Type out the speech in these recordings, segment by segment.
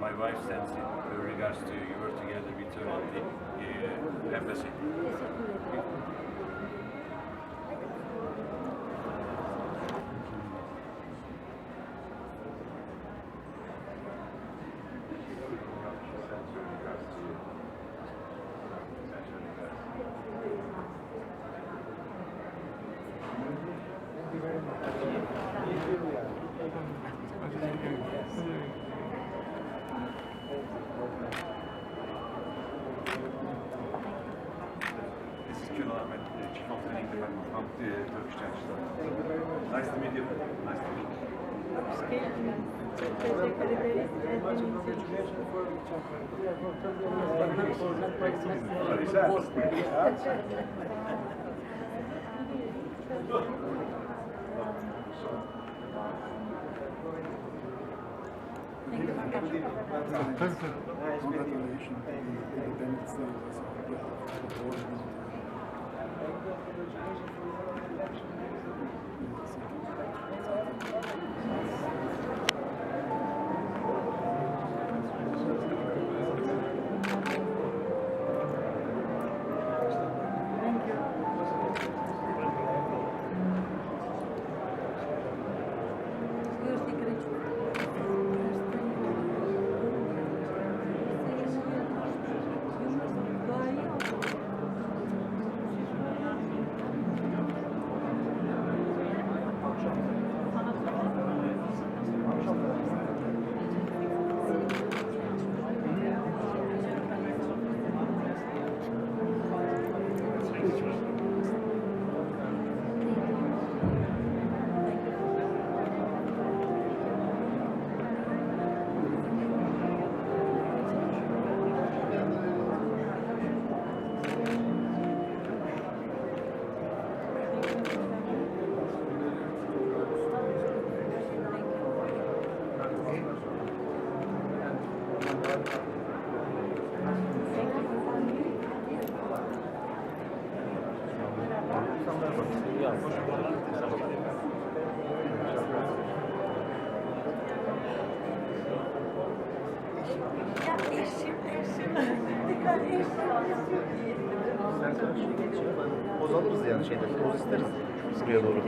My wife sends in her regards to you. Were together with her at the uh, embassy. Chief of Training Department from the Turkish Chancery. Nice to meet you. Nice to meet you. Hoş geldiniz. Çok teşekkür ederiz. Geldiğiniz için. Thank you very much. Congratulations Bozalırız yani şeyde, boz isteriz buraya doğru.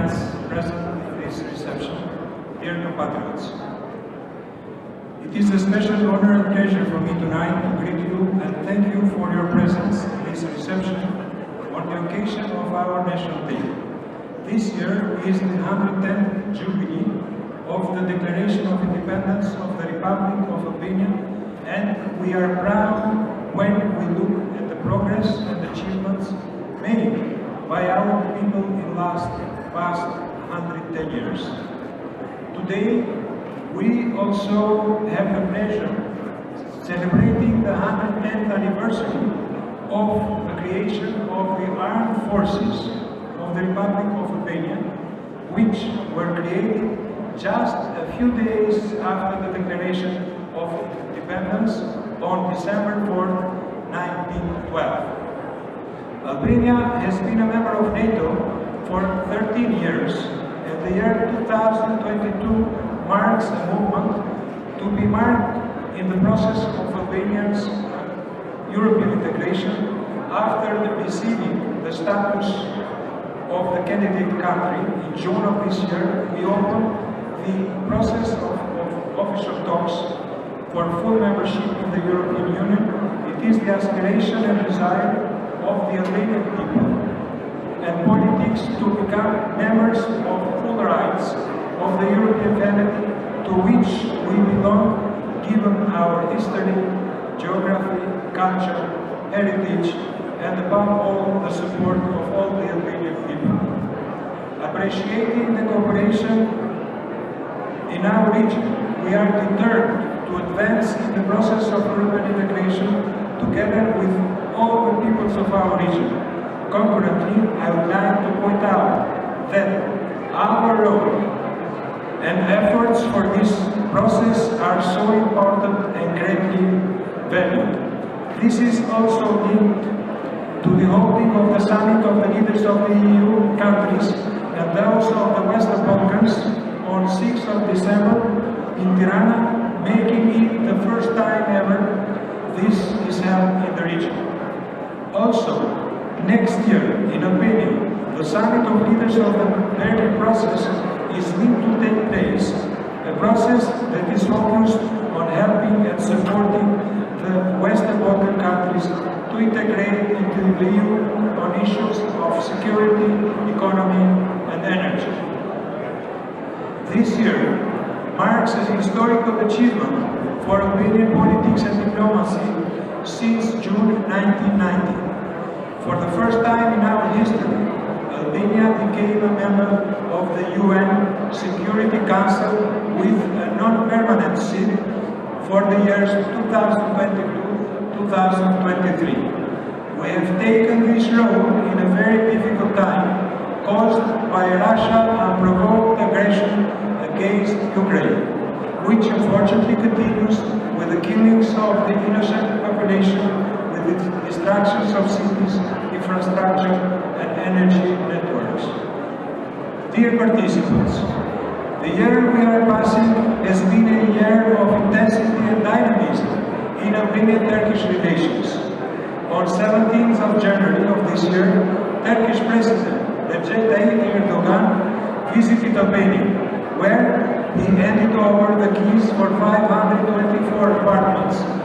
Friends present at this reception, dear compatriots. It is a special honor and pleasure for me tonight to greet you and thank you for your presence in this reception on the occasion of our National Day. This year is the 110th Jubilee of the Declaration of Independence of the Republic of Albania and we are proud when we look at the progress and achievements made by our people in last past 110 years. Today, we also have the pleasure celebrating the 110th anniversary of the creation of the armed forces of the Republic of Albania, which were created just a few days after the declaration of independence on December 4, 1912. Albania has been a member of NATO for 13 years, and the year 2022 marks a movement to be marked in the process of Albania's European integration after receiving the status of the candidate country. In June of this year, we opened the process of, of official talks for full membership in the European Union. It is the aspiration and desire of the Albanian people and politics to become members of full rights of the European family to which we belong given our history, geography, culture, heritage, and above all the support of all the Albanian people. Appreciating the cooperation in our region, we are determined to advance in the process of European integration together with all the peoples of our region. Concurrently, I would like to point out that our role and efforts for this process are so important and greatly valued. This is also linked to the holding of the summit of the leaders of the EU countries and those of the Western Balkans on 6th of December in Tirana, making it the first time ever this is held in the region. Also, next year in Albania, the summit of leaders of the Berlin process is linked to take place, a process that is focused on helping and supporting the Western Balkan countries to integrate into the EU on issues of security, economy, and energy. This year marks a historical achievement for Albanian politics and diplomacy since June 1990. For the first time in our history, Albania became a member of the UN Security Council with a non-permanent seat for the years 2022-2023. We have taken this role in a very difficult time caused by Russia's unprovoked aggression against Ukraine, which unfortunately continues with the killings of the innocent population, with destructions of cities, infrastructure, and energy networks. Dear participants, the year we are passing has been a year of intensity and dynamism in Albanian-Turkish relations. On 17th of January of this year, Turkish President Recep Tayyip Erdogan visited Albania, where he handed over the keys for 524 apartments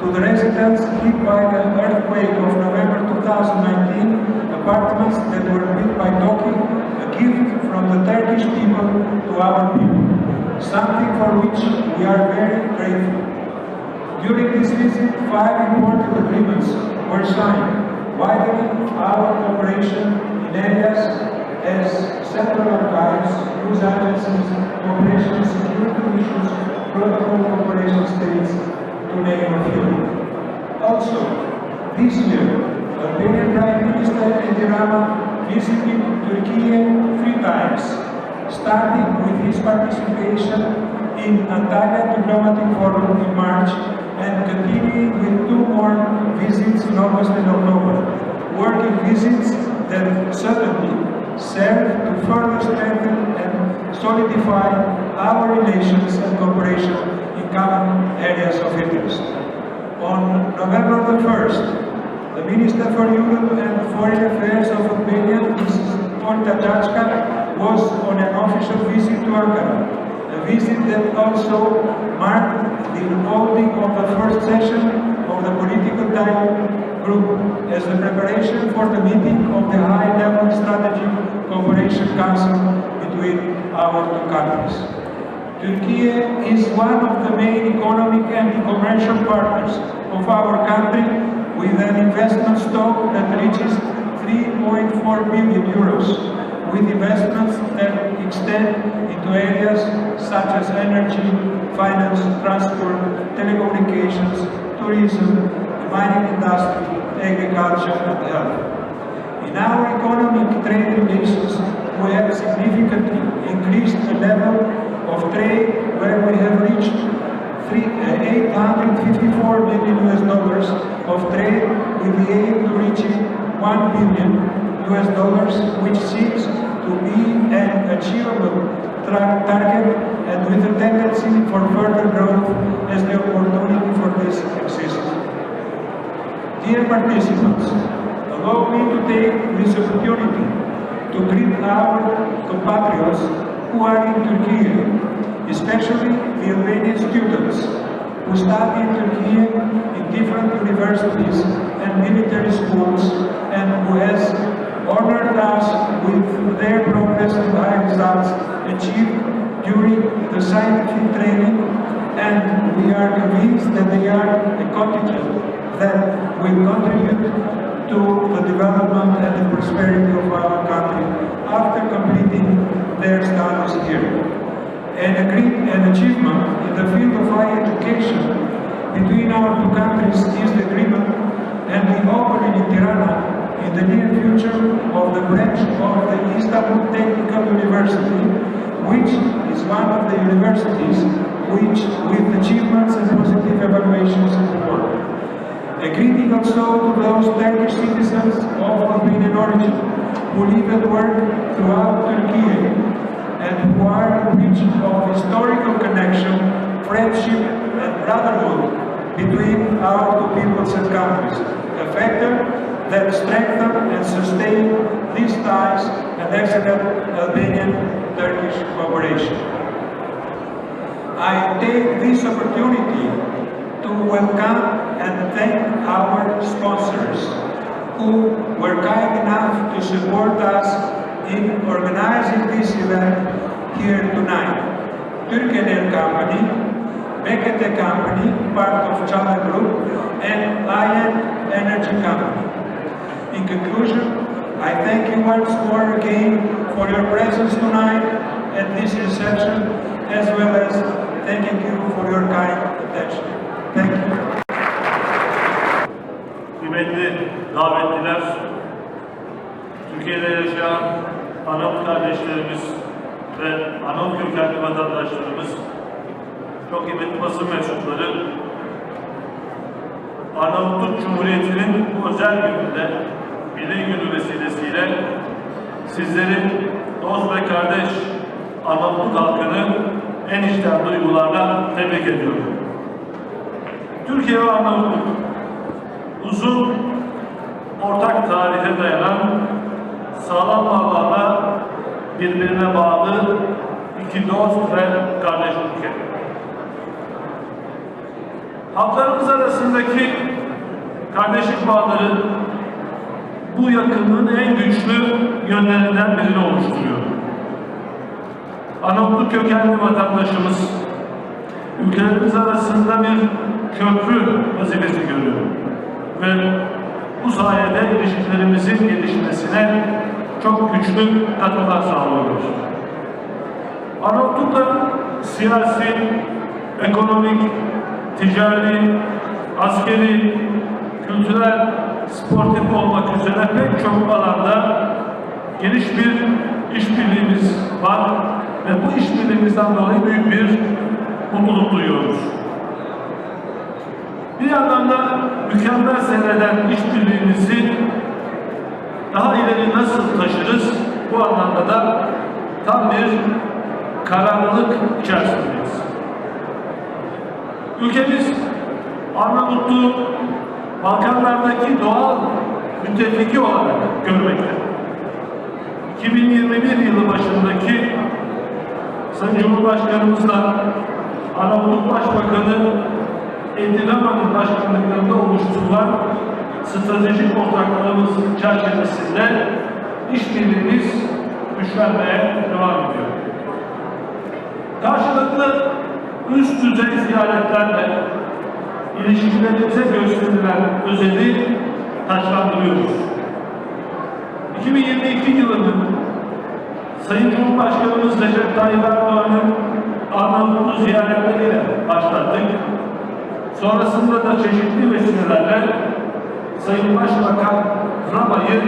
to the residents hit by the earthquake of November 2019, apartments that were built by Toki, a gift from the Turkish people to our people, something for which we are very grateful. During this visit, five important agreements were signed, widening our cooperation in areas as central archives, news agencies, cooperation in security issues, protocol cooperation states, to name a few. Also, this year, Albanian Prime Minister Edi Rama visited Turkey three times, starting with his participation in Antalya Diplomatic Forum in March and continuing with two more visits in August and October, working visits that certainly serve to further strengthen and solidify our relations and cooperation common areas of interest. On November the 1st, the Minister for Europe and Foreign Affairs of Albania, Mrs. Jacka, was on an official visit to Ankara, a visit that also marked the holding of the first session of the political dialogue group as a preparation for the meeting of the high-level strategic cooperation council between our two countries. Turkey is one of the main economic and commercial partners of our country with an investment stock that reaches 3.4 billion euros, with investments that extend into areas such as energy, finance, transport, telecommunications, tourism, mining industry, agriculture and health. In our economic trade relations, we have significantly increased the level of trade where we have reached uh, 854 million US dollars of trade with the aim to reaching 1 billion US dollars, which seems to be an achievable target and with a tendency for further growth as the opportunity for this exists. Dear participants, allow me to take this opportunity to greet our compatriots who are in Turkey, especially the Albanian students who study in Turkey in different universities and military schools and who has honored us with their progress and high results achieved during the scientific training and we are convinced that they are a contingent that will contribute to the development and the prosperity of our country. After completing their studies here. An, agree- an achievement in the field of higher education between our two countries is the agreement and the opening in Tirana in the near future of the branch of the Istanbul Technical University, which is one of the universities which, with achievements and positive evaluations in the world. A greeting also to those Turkish citizens of Albanian origin who live and work throughout Turkey and who a bridge of historical connection, friendship and brotherhood between our two peoples and countries, a factor that strengthen and sustain these ties and excellent Albanian-Turkish cooperation. I take this opportunity to welcome and thank our sponsors who were kind enough to support us in organizing this event here tonight. Turken Air Company, Bekete Company, part of Chala Group, and Lion Energy Company. In conclusion, I thank you once more again for your presence tonight at this reception, as well as thanking you for your kind attention. Thank you. Kıymetli davetliler, Türkiye'de yaşayan Arnavut kardeşlerimiz ve Arnavut kökenli vatandaşlarımız, çok kıymetli basın mensupları, Arnavutluk Cumhuriyeti'nin bu özel gününde, Milli Günü vesilesiyle sizleri dost ve kardeş Arnavutluk halkını en içten duygularla tebrik ediyorum. Türkiye ve Arnavutluk uzun ortak tarihe dayanan sağlam bağlarla birbirine bağlı iki dost ve kardeş ülke. Halklarımız arasındaki kardeşlik bağları bu yakınlığın en güçlü yönlerinden birini oluşturuyor. Arnavutluk kökenli vatandaşımız ülkelerimiz arasında bir köprü vazifesi görüyor. Ve bu sayede ilişkilerimizin gelişmesine çok güçlü katkılar sağlıyoruz. Arnavutluk'ta siyasi, ekonomik, ticari, askeri, kültürel, sportif olmak üzere pek çok alanda geniş bir işbirliğimiz var ve bu işbirliğimizden dolayı büyük bir mutluluk duyuyoruz. Bir yandan da mükemmel seyreden işbirliğimizi daha ileri nasıl taşırız? Bu anlamda da tam bir kararlılık içerisindeyiz. Ülkemiz Arnavutluğu Balkanlardaki doğal müttefiki olarak görmekte. 2021 yılı başındaki Sayın Cumhurbaşkanımızla Arnavutluk Başbakanı Edi Rama'nın başkanlıklarında oluşturulan stratejik ortaklığımız çerçevesinde işbirliğimiz güçlenmeye devam ediyor. Karşılıklı üst düzey ziyaretlerle ilişkilerimize gösterilen özeni taçlandırıyoruz. 2022 yılının Sayın Cumhurbaşkanımız Recep Tayyip Erdoğan'ın Arnavutluğu ziyaretleriyle başlattık. Sonrasında da çeşitli vesilelerle Sayın Başbakan Rama'yı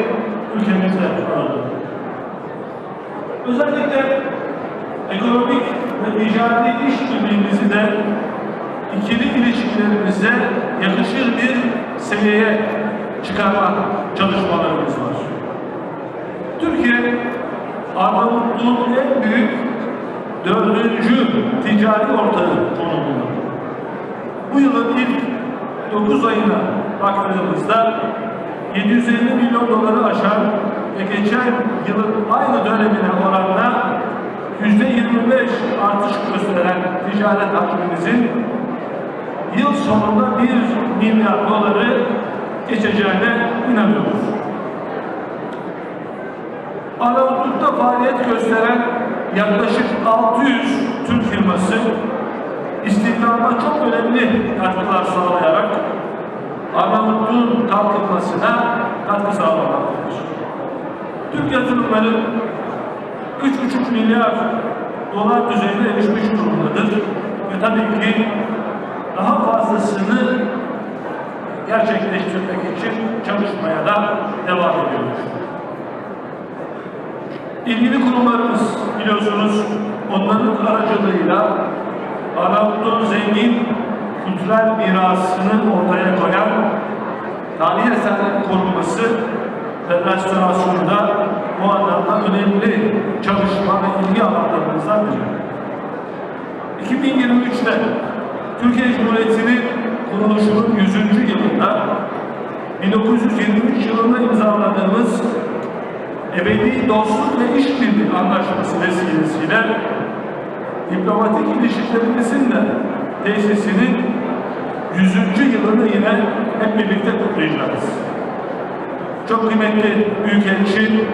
ülkemizde ağırladık. Özellikle ekonomik ve ticari işbirliğimizi de ikili ilişkilerimize yakışır bir seviyeye çıkarma çalışmalarımız var. Türkiye, Arnavutluğun en büyük dördüncü ticari ortağı konumunda. Bu yılın ilk 9 ayına baktığımızda 750 milyon doları aşan ve geçen yılın aynı dönemine oranla yüzde 25 artış gösteren ticaret hacmimizin yıl sonunda 1 milyar doları geçeceğine inanıyoruz. Arnavutluk'ta faaliyet gösteren yaklaşık 600 Türk firması istihdama çok önemli katkılar sağlayarak Arnavutluğun kalkınmasına katkı sağlamaktadır. Türk yatırımları 3,5 milyar dolar düzeyine erişmiş durumdadır. Ve tabii ki daha fazlasını gerçekleştirmek için çalışmaya da devam ediyoruz. İlgili kurumlarımız biliyorsunuz onların aracılığıyla Arnavutluğun zengin kültürel mirasını ortaya koyan tarihi eserlerin korunması ve restorasyonunda bu anlamda önemli çalışma ve ilgi alanlarımızdan biri. 2023'te Türkiye Cumhuriyeti'nin kuruluşunun 100. yılında 1923 yılında imzaladığımız ebedi dostluk ve işbirliği anlaşması vesilesiyle diplomatik ilişkilerimizin de tesisinin 100. yılını yine hep birlikte kutlayacağız. Çok kıymetli Büyükelçi,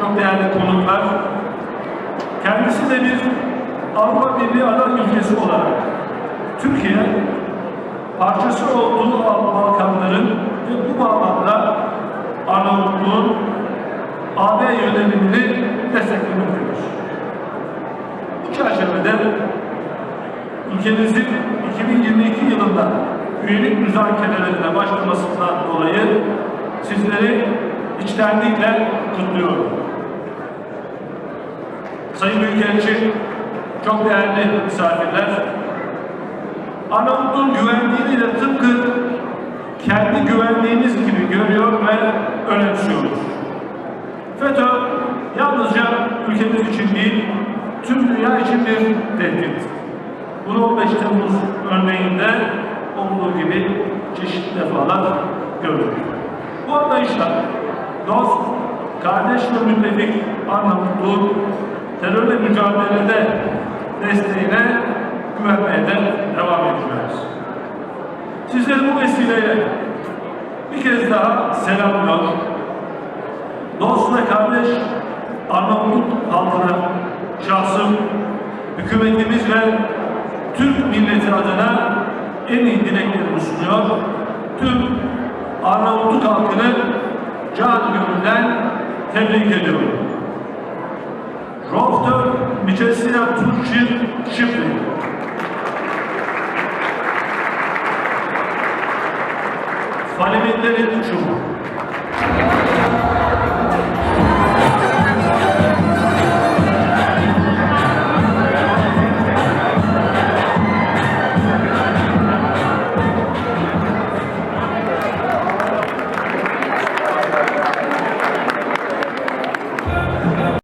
çok değerli konuklar, kendisi de bir Avrupa Birliği aday ülkesi olarak Türkiye parçası olduğu Balkanların ve bu bağlamda Arnavutluğun AB yönelimini desteklemektedir. Bu çerçevede ülkemizin 2022 yılında üyelik müzakerelerine başlamasından dolayı sizleri içtenlikle kutluyorum. Sayın Büyükelçi, çok değerli misafirler, Arnavutluğun güvenliğini de tıpkı kendi güvenliğimiz gibi görüyor ve önemsiyoruz. FETÖ yalnızca ülkemiz için değil, tüm dünya için bir tehdit. Bunu 15 Temmuz örneğinde olduğu gibi çeşitli defalar gördük. Bu anlayışla dost, kardeş ve müttefik Arnavutluğun terörle mücadelede desteğine güvenmeye de devam edeceğiz. Sizleri bu vesileyle bir kez daha selamlıyor. Dost ve kardeş Arnavutluk halkına şahsım, hükümetimiz ve Türk milleti adına en iyi dileklerimi sunuyor. Tüm Arnavutluk halkını can gönülden tebrik ediyorum. Rofter Miçesina Turçin Şifri. Faleminlerin uçumu.